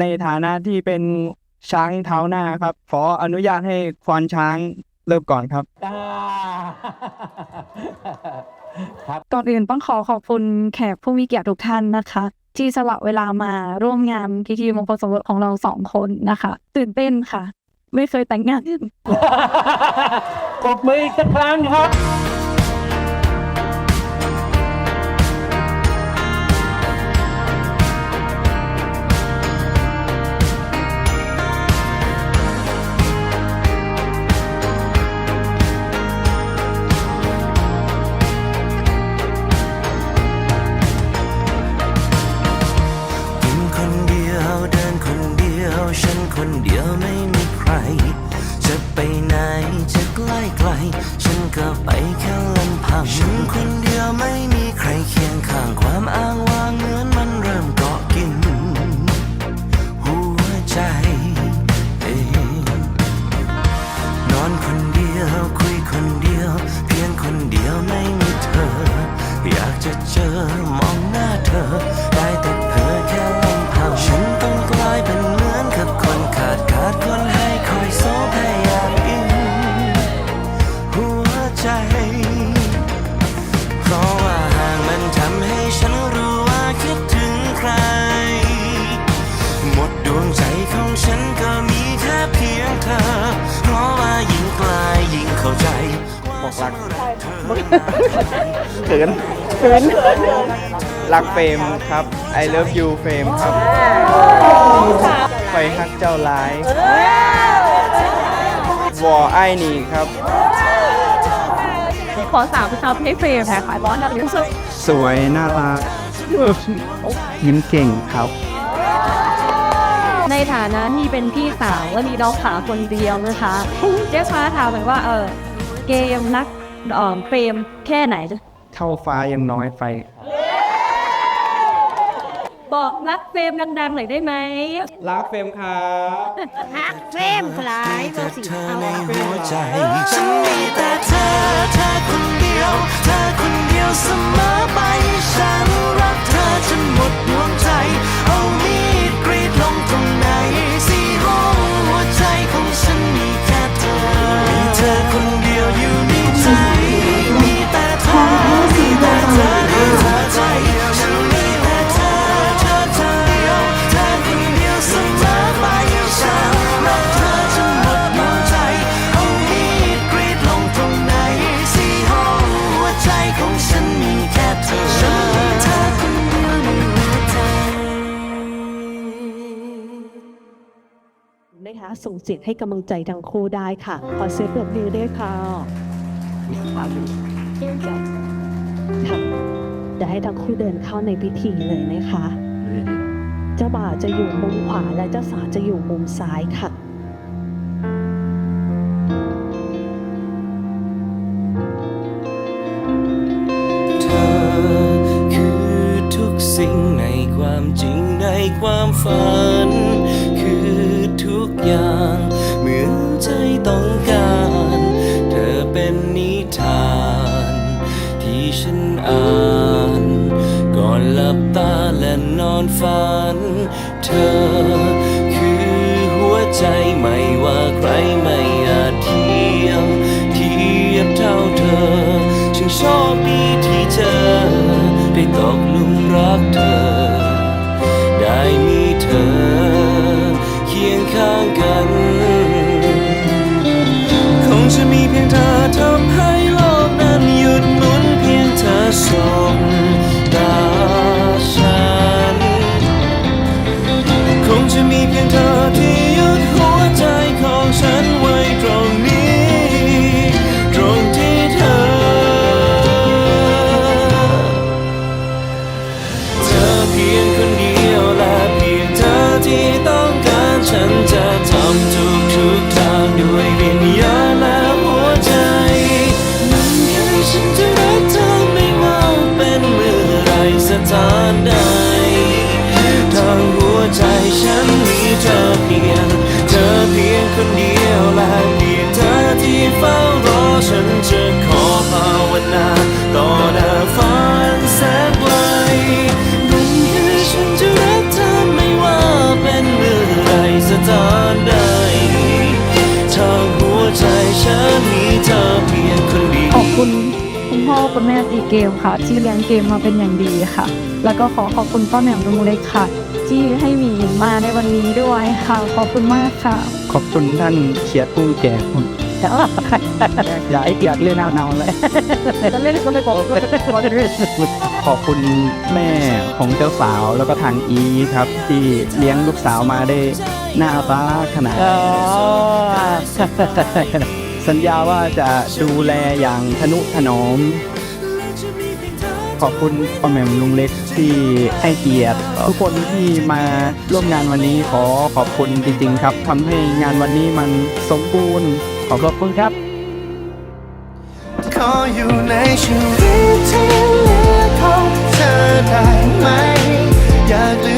ในฐานะที่เป็นช้างเท้าหน้าครับ ขออนุญาตให้ควานช้างเริ่มก่อนครับอ่าครับ ก่อนอื่นต้องขอขอบคุณแขกผู้มีเกียรติทุกท่านนะคะ ที่สละเวลามาร่วมงานพิธีมงคลสมรสของเราสองคนนะคะ ตื่นเต้นค่ะ ไม่เคยแต่งงานปรบมืออีกสักครั้งครับ ฉันก็ไปแค่ลำพังฉันคนเดียวไม่มีใครเคียงข้างความอ้างว้างเหมือนมันเริ่มเกาะกิน หัวใจเองนอนคนเดียวคุยคนเดียว เพียงคนเดียวไม่มีเธอ อยากจะเจอมองหน้าเธอได้ ใจ เพราะว่าห่างมันทำให้ฉันรู้ว่าคิดถึงใคร หมดดวงใจของฉันก็มีแค่เพียงเธอ เพราะว่ายิ่งไกลยิ่งเข้าใจบอกรักเขินเขินรักเฟรมครับ I love you เฟรมครับไฟฮักเจ้าร้ายวอไอ้ายหนี่ครับ ขอสามคำให้เฟรมแพ้ขายบอลนะรู้สึกสวยน่ารักยิ้มเก่งครับ ในฐานะที่เป็นพี่สาวและมีน้องสาวคนเดียวนะคะเจ๊ฟ้าถามหน่อยว่าเออเกมนักเอ่อเฟรมแค่ไหน เท่าฟ้ายังน้อยไป บอกรักเฟรมดังๆหน่อยได้ไหมรักเฟรมครับฮักเฟรมคล้ายแต่เบอร์สีเธอเอาในหัวใจฉันมีแต่เธอเธอคนเดียว เธอคนเดียวเสมอไปฉัน ของฉันมีแค่เธอฉันมีเธอคนเดียวในหัวใจนะคะส่งเสียงให้กำลังใจทั้งคู่ได้ค่ะ ขอเสียงปรบมือด้วยค่ะค่ะเดี๋ยวให้ทั้งคู่เดินเข้าในพิธีเลยนะคะ เจ้าบ่าวจะอยู่มุมขวาและเจ้าสาวจะอยู่มุมซ้ายค่ะ ความฝัน คือทุกอย่าง เหมือนใจต้องการ มีเพียงเธอที่ยึดหัวใจของฉันไว้ตรงนี้ ตรงที่เธอ เธอเพียงคนเดียวและเพียงเธอที่ต้องการฉันจะทำทุกทุกทางด้วยวิญญาณและหัวใจมันแค่ฉันจะรักเธอไม่ว่าเป็นเมื่อไรสถานใด คนเดียวขอบคุณคุณพ่อคุณแม่ตีเกมค่ะที่เลี้ยงเกมมาเป็นอย่างดีค่ะ แล้วก็ขอขอบคุณป้าแหม่มลุงเล็กค่ะ ที่ให้หมีมาในวันนี้ด้วยค่ะ ขอบคุณมากค่ะ ขอบคุณท่านเขียดผู้แก่ผมอย่าไอ้เกียดเล่นเอาเนาเลยจะเล่นก็ไม่บอกก็จะเล่นขอบคุณแม่ของเจ้าสาวแล้วก็ทางอีครับ ที่เลี้ยงลูกสาวมาได้หน้าตาขนาดนี้ สัญญาว่าจะดูแลอย่างทนุถนอม ขอบคุณป้าแหม่มลุงเล็กที่ให้เกียรติ ทุกคนที่มาร่วมงานวันนี้ขอขอบคุณจริง ๆ ครับทำให้งานวันนี้มันสมบูรณ์ ขอขอบคุณครับ ขออยู่ในชีวิตที่เหลือของเธอได้ไหมอยาก